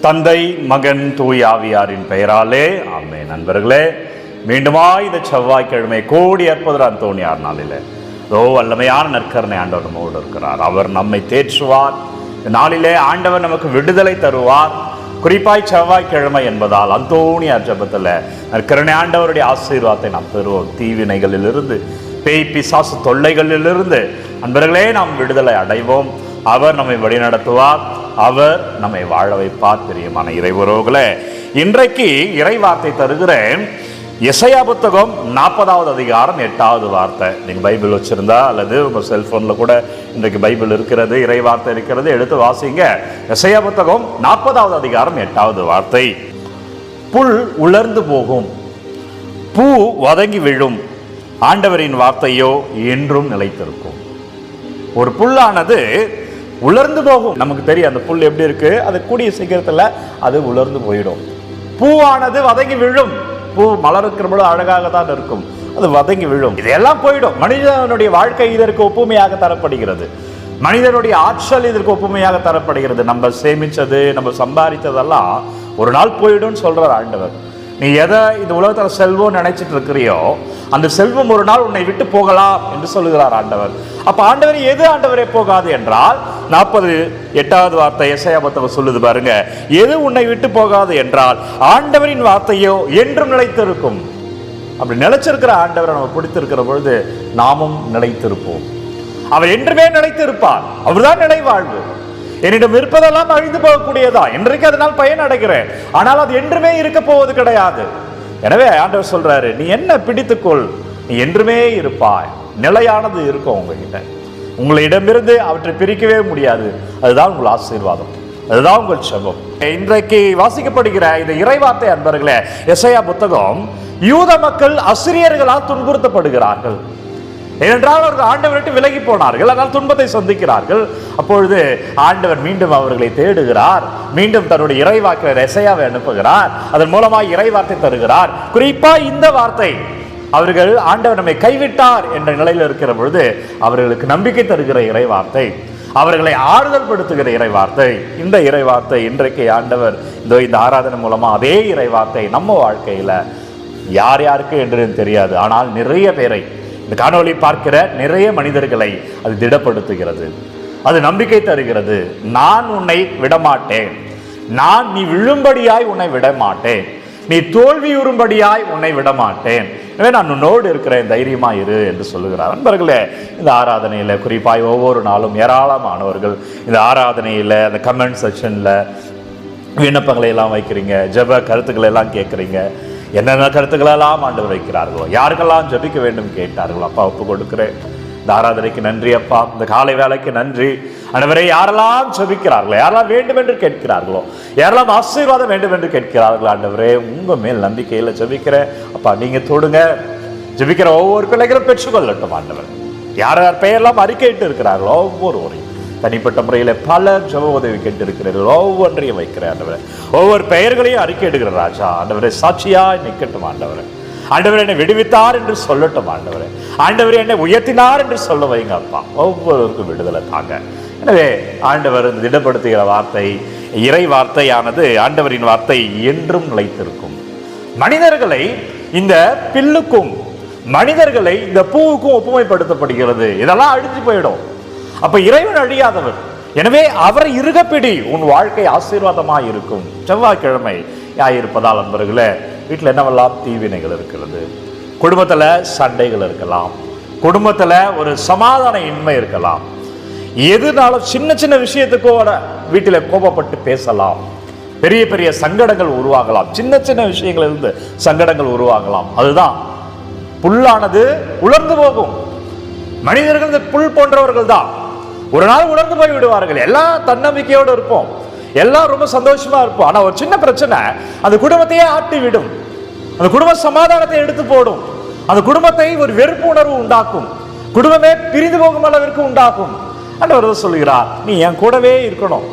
தந்தை மகன் தூய் ஆவியாரின் பெயராலே. ஆமே நண்பர்களே மீண்டுமா இந்த செவ்வாய்க்கிழமை கோடி அற்புதர் அந்தோணியார் நாளில் ஓ வல்லமையான நற்கரணை ஆண்டவர் நம்மோடு இருக்கிறார். அவர் நம்மை தேற்றுவார். இந்த நாளிலே ஆண்டவர் நமக்கு விடுதலை தருவார். குறிப்பாய் செவ்வாய்க்கிழமை என்பதால் அந்தோணியார் ஜபத்தில் நற்கரணை ஆண்டவருடைய ஆசீர்வாதத்தை நாம் பெறுவோம். தீவினைகளிலிருந்து பேய் பிசாசு தொல்லைகளிலிருந்து. அன்பர்களே நாம் விடுதலை அடைவோம். அவர் நம்மை வழிநடத்துவார். அவர் நம்மை வாழ வைப்பார் பிரியமான இறைவரோகளே. இன்றைக்கு இறை வார்த்தை தருகிறேன். எசையா புத்தகம் நாற்பதாவது அதிகாரம் எட்டாவது வார்த்தை. நீங்கள் பைபிள் வச்சிருந்தா அல்லது உங்கள் செல்ஃபோனில் கூட இன்றைக்கு பைபிள் இருக்கிறது இறை வார்த்தை இருக்கிறது எடுத்து வாசிங்க. எசையா புத்தகம் நாற்பதாவது அதிகாரம் எட்டாவது வார்த்தை. புல் உலர்ந்து போகும் பூ வதங்கி விழும் ஆண்டவரின் வார்த்தையோ என்றும் நிலைத்திருக்கும். ஒரு புல்லானது உலர்ந்து போகும். நமக்கு தெரியும் அந்த புல் எப்படி இருக்கு? அது கூடிய சீக்கிரத்தில் அது உலர்ந்து போயிடும். பூவானது வதங்கி விழும். பூ மலருக்கிற பொழுது அழகாக தான் இருக்கும். அது வதங்கி விழும். இதெல்லாம் போயிடும். மனிதனுடைய வாழ்க்கை இதற்கு ஒப்புமையாக தரப்படுகிறது. மனிதனுடைய ஆற்றல் இதற்கு ஒப்புமையாக தரப்படுகிறது. நம்ம சேமிச்சது நம்ம சம்பாதித்ததெல்லாம் ஒரு நாள் போயிடும்னு சொல்றார் ஆண்டவர். நீ எதை இந்த உலகத்தில் செல்வம் நினைச்சிட்டு இருக்கிறியோ அந்த செல்வம் ஒரு நாள் உன்னை விட்டு போகலாம் என்று சொல்லுகிறார் ஆண்டவர். அப்ப ஆண்டவர் எது ஆண்டவரே போகாது என்றால் நாற்பது எட்டாவது வார்த்தை எசையாபத்தவர் சொல்லுது பாருங்க. எது உன்னை விட்டு போகாது என்றால் ஆண்டவரின் வார்த்தையோ என்றும் நிலைத்திருக்கும். அப்படி நிலைச்சிருக்கிற ஆண்டவரை நம்ம பிடித்திருக்கிற பொழுது நாமும் நிலைத்திருப்போம். அவர் என்றுமே நிலைத்திருப்பார். அவர்தான் நிலை வாழ்வு என்னிடம் இருப்பதெல்லாம் அழிந்து போகக்கூடியதா? இன்றைக்கு அதனால் பயன் அடைகிறேன் ஆனால் அது என்றுமே இருக்க போவது கிடையாது. எனவே ஆண்டவர் சொல்றாரு நீ என்ன பிடித்துக்கொள்? நீ என்றுமே இருப்பாய். நிலையானது இருக்கும் உங்ககிட்ட. உங்களிடமிருந்து அவற்றை பிரிக்கவே முடியாது. அதுதான் உங்கள் ஆசீர்வாதம். அதுதான் உங்கள் செபம் இன்றைக்கு வாசிக்கப்படுகிற இந்த இறைவார்த்தை அன்பர்களே எஸ்ஐயா புத்தகம் யூத மக்கள் அசிரியர்களால் துன்புறுத்தப்படுகிறார்கள். ஏனென்றால் அவர்கள் ஆண்டவர் விட்டு விலகி போனார்கள். அதனால் துன்பத்தை சந்திக்கிறார்கள். அப்பொழுது ஆண்டவர் மீண்டும் அவர்களை தேடுகிறார். மீண்டும் தன்னுடைய இறைவாக்கிற எசையாவை அனுப்புகிறார். அதன் மூலமாக இறைவார்த்தை தருகிறார். குறிப்பா இந்த வார்த்தை அவர்கள் ஆண்டவர் நம்மை கைவிட்டார் என்ற நிலையில் இருக்கிற பொழுது அவர்களுக்கு நம்பிக்கை தருகிற இறைவார்த்தை அவர்களை ஆறுதல் படுத்துகிற இறைவார்த்தை. இந்த இறைவார்த்தை இன்றைக்கு ஆண்டவர் இந்த இந்த ஆராதனை மூலமாக அதே இறைவார்த்தை நம்ம வாழ்க்கையில் யார் யாருக்கு என்று தெரியாது. ஆனால் நிறைய பேரை இந்த காணொளி பார்க்கிற நிறைய மனிதர்களை அது திடப்படுத்துகிறது. அது நம்பிக்கை தருகிறது. நான் உன்னை விடமாட்டேன். நான் நீ விழும்படியாய் உன்னை விடமாட்டேன். நீ தோல்வியுறும்படியாய் உன்னை விடமாட்டேன். எனவே நான் உன்னோடு இருக்கிறேன். தைரியமா இரு என்று சொல்லுகிறார். நண்பர்களே இந்த ஆராதனையில் குறிப்பாய் ஒவ்வொரு நாளும் ஏராளமானவர்கள் இந்த ஆராதனையில் அந்த கமெண்ட் செக்ஷனில் விண்ணப்பங்களை எல்லாம் வைக்கிறீங்க ஜப கருத்துக்களை எல்லாம் கேட்குறீங்க. என்னென்ன கருத்துக்களெல்லாம் ஆண்டவர் வைக்கிறார்களோ யாருக்கெல்லாம் ஜெபிக்க வேண்டும் கேட்டார்களோ அப்பா ஒப்பு கொடுக்கிறேன். இந்த ஆராதனைக்கு நன்றி அப்பா. இந்த காலை வேலைக்கு நன்றி. அனைவரை யாரெல்லாம் ஜெபிக்கிறார்களோ யாரெல்லாம் வேண்டும் என்று கேட்கிறார்களோ யாரெல்லாம் ஆசீர்வாதம் வேண்டும் என்று கேட்கிறார்களோ ஆண்டவரே உங்க மேல் நம்பிக்கையில் ஜெபிக்கிறேன். அப்பா நீங்க தொடுங்க. ஜெபிக்கிற ஒவ்வொரு பிள்ளைகளும் பெற்றுக்கொள்ளட்டும் ஆண்டவர். யார் யார் பெயரெல்லாம் அறிக்கையிட்டு இருக்கிறார்களோ ஒவ்வொருவரையும். தனிப்பட்ட முறையில் பல ஜப உதவி கேட்டிருக்கிறீர்கள். ஒவ்வொன்றையும் வைக்கிறேன் ஆண்டவரே. ஒவ்வொரு பெயர்களையும் அறிக்கை எடுக்கிற ராஜா. ஆண்டவரை சாட்சியா நிற்கட்டும் ஆண்டவர். ஆண்டவர் என்னை விடுவித்தார் என்று சொல்லட்டும் ஆண்டவர். ஆண்டவர் என்னை உயர்த்தினார் என்று சொல்ல வைங்க அப்பா. ஒவ்வொருவருக்கும் விடுதலை தாங்க. எனவே ஆண்டவர் இந்த திடப்படுத்துகிற வார்த்தை இறை வார்த்தையானது ஆண்டவரின் வார்த்தை என்றும் நிலைத்திருக்கும். மனிதர்களை இந்த பில்லுக்கும் மனிதர்களை இந்த பூவுக்கும் ஒப்புமைப்படுத்தப்படுகிறது. இதெல்லாம் அழிஞ்சு போயிடும். அப்ப இறைவன் அழியாதவர். எனவே அவரை இருகப்பிடி உன் வாழ்க்கை ஆசீர்வாதமாக இருக்கும். செவ்வாய்க்கிழமை இருப்பதால் அன்பர்களே வீட்டில் என்னவெல்லாம் தீவினைகள் இருக்கிறது? குடும்பத்தில் சண்டைகள் இருக்கலாம். குடும்பத்தில் ஒரு சமாதான இன்மை இருக்கலாம். எதுனாலும் சின்ன சின்ன விஷயத்துக்கோட வீட்டில் கோபப்பட்டு பேசலாம். பெரிய பெரிய சங்கடங்கள் உருவாகலாம். சின்ன சின்ன விஷயங்களிலிருந்து சங்கடங்கள் உருவாகலாம். அதுதான் புல்லானது உலர்ந்து போகும். மனிதர்கள் இந்த புல் போன்றவர்கள் தான். ஒரு நாள் உணர்ந்து போய் விடுவார்கள். எல்லாம் தன்னம்பிக்கையோடு இருப்போம். எல்லாம் ரொம்ப சந்தோஷமா இருப்போம். ஆனா ஒரு சின்ன பிரச்சனை அந்த குடும்பத்தையே ஆட்டி விடும். அந்த குடும்ப சமாதானத்தை எடுத்து போடும். அந்த குடும்பத்தை ஒரு வெறுப்பு உணர்வு உண்டாக்கும். குடும்பமே பிரிந்து போகும் அளவிற்கு உண்டாக்கும் அன்றவர் சொல்கிறார் நீ என் கூடவே இருக்கணும்.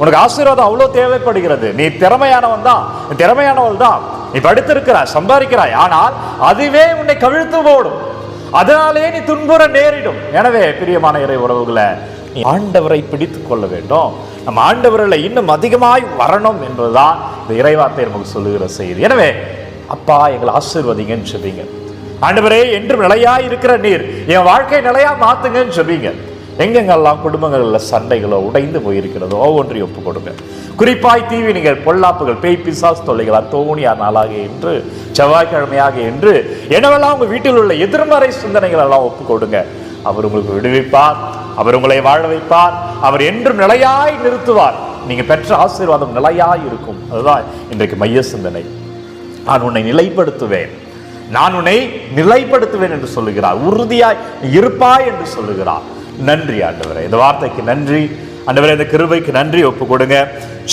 உனக்கு ஆசீர்வாதம் அவ்வளோ தேவைப்படுகிறது. நீ திறமையானவன் தான். நீ திறமையானவள் தான். நீ படித்திருக்கிறாய் சம்பாதிக்கிறாய். ஆனால் அதுவே உன்னை கவிழ்த்து போடும். அதனாலே நீ துன்புற நேரிடும். எனவே பிரியமான இறை உறவுகளை நீ ஆண்டவரை பிடித்து கொள்ள வேண்டும். நம்ம ஆண்டவரில் இன்னும் அதிகமாய் வரணும் என்பதுதான் இந்த இறைவார்த்தை நமக்கு சொல்லுகிற செய்தி. எனவே அப்பா எங்களை ஆசீர்வதிங்கன்னு சொல்லுவீங்க. ஆண்டவரே என்றும் நிலையாக இருக்கிற நீர் என் வாழ்க்கை நிலையா மாத்துங்கன்னு சொல்லுவீங்க. எங்கெங்கெல்லாம் குடும்பங்களில் சண்டைகளோ உடைந்து போயிருக்கிறதோ ஒவ்வொன்றையும் ஒப்பு கொடுங்க. குறிப்பாய் தீவினிகள் பொல்லாப்புகள் பேய் பிசாஸ் தொல்லைகள் அத்தோணியா நாளாக என்று செவ்வாய்க்கிழமையாக என்று என்னவெல்லாம் உங்கள் வீட்டில் உள்ள எதிர்மறை சிந்தனைகள் எல்லாம் ஒப்பு கொடுங்க. அவர் உங்களுக்கு விடுவிப்பார் அவர் உங்களை வாழ வைப்பார் அவர் என்றும் நிலையாய் நிறுத்துவார். நீங்கள் பெற்ற ஆசீர்வாதம் நிலையாய் இருக்கும். அதுதான் இன்றைக்கு மைய சிந்தனை. நான் உன்னை நிலைப்படுத்துவேன். நான் உன்னை நிலைப்படுத்துவேன் என்று சொல்லுகிறார். உறுதியாய் இருப்பாய் என்று சொல்லுகிறார். நன்றி ஆண்டவரே. இந்த வார்த்தைக்கு நன்றி. ஆண்டவரே இந்த கிருபைக்கு நன்றி ஒப்பு கொடுங்க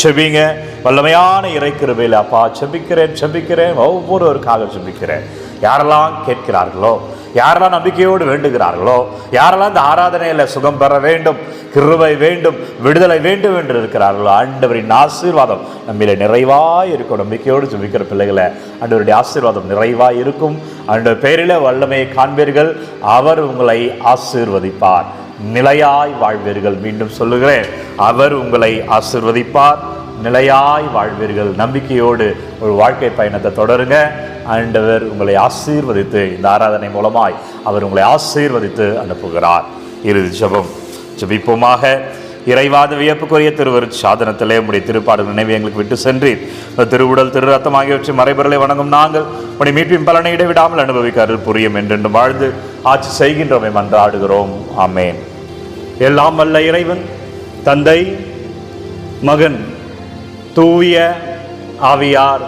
செபிங்க. வல்லமையான இறை கிருபையில் அப்பா செபிக்கிறேன் செபிக்கிறேன். ஒவ்வொருவருக்காக செபிக்கிறேன். யாரெல்லாம் கேட்கிறார்களோ யாரெல்லாம் நம்பிக்கையோடு வேண்டுகிறார்களோ யாரெல்லாம் இந்த ஆராதனையில் சுகம் பெற வேண்டும் கிருபை வேண்டும் விடுதலை வேண்டும் என்று இருக்கிறார்களோ ஆண்டவரின் ஆசீர்வாதம் நம்மில நிறைவாக இருக்கும். நம்பிக்கையோடு ஜெபிக்கிற பிள்ளைகளை ஆண்டவருடைய ஆசீர்வாதம் நிறைவாக இருக்கும். ஆண்டவர் பெயரில் வல்லமையை காண்பீர்கள். அவர் உங்களை ஆசீர்வதிப்பார். நிலையாய் வாழ்வீர்கள். மீண்டும் சொல்லுகிறேன் அவர் உங்களை ஆசீர்வதிப்பார். நிலையாய் வாழ்வீர்கள். நம்பிக்கையோடு ஒரு வாழ்க்கை பயணத்தை தொடருங்க. ஆண்டவர் உங்களை ஆசீர்வதித்து இந்த ஆராதனை மூலமாய் அவர் உங்களை ஆசீர்வதித்து அனுப்புகிறார். இறுதி ஜபம். ஜபிப்போமாக. இறைவாத வியப்புக்குரிய திருவரு சாதனத்திலே உடைய திருப்பாடு நினைவு எங்களுக்கு விட்டு சென்றீர். திருவுடல் திரு ரத்தம் ஆகியவற்றை மறைபொருளை வணங்கும் நாங்கள் உடைய மீட்பின் பலனை இடைவிடாமல் அனுபவிக்க அருள் புரியும் என்றென்று வாழ்ந்து ஆட்சி செய்கின்றோமை மன்றாடுகிறோம் ஆமேன். எல்லாம் வல்ல இறைவன் தந்தை மகன் தூய ஆவியார்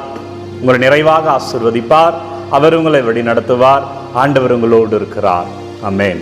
உங்களை நிறைவாக ஆசிர்வதிப்பார். அவர் உங்களை வழி நடத்துவார் ஆண்டவர் உங்களோடு இருக்கிறார். அமேன்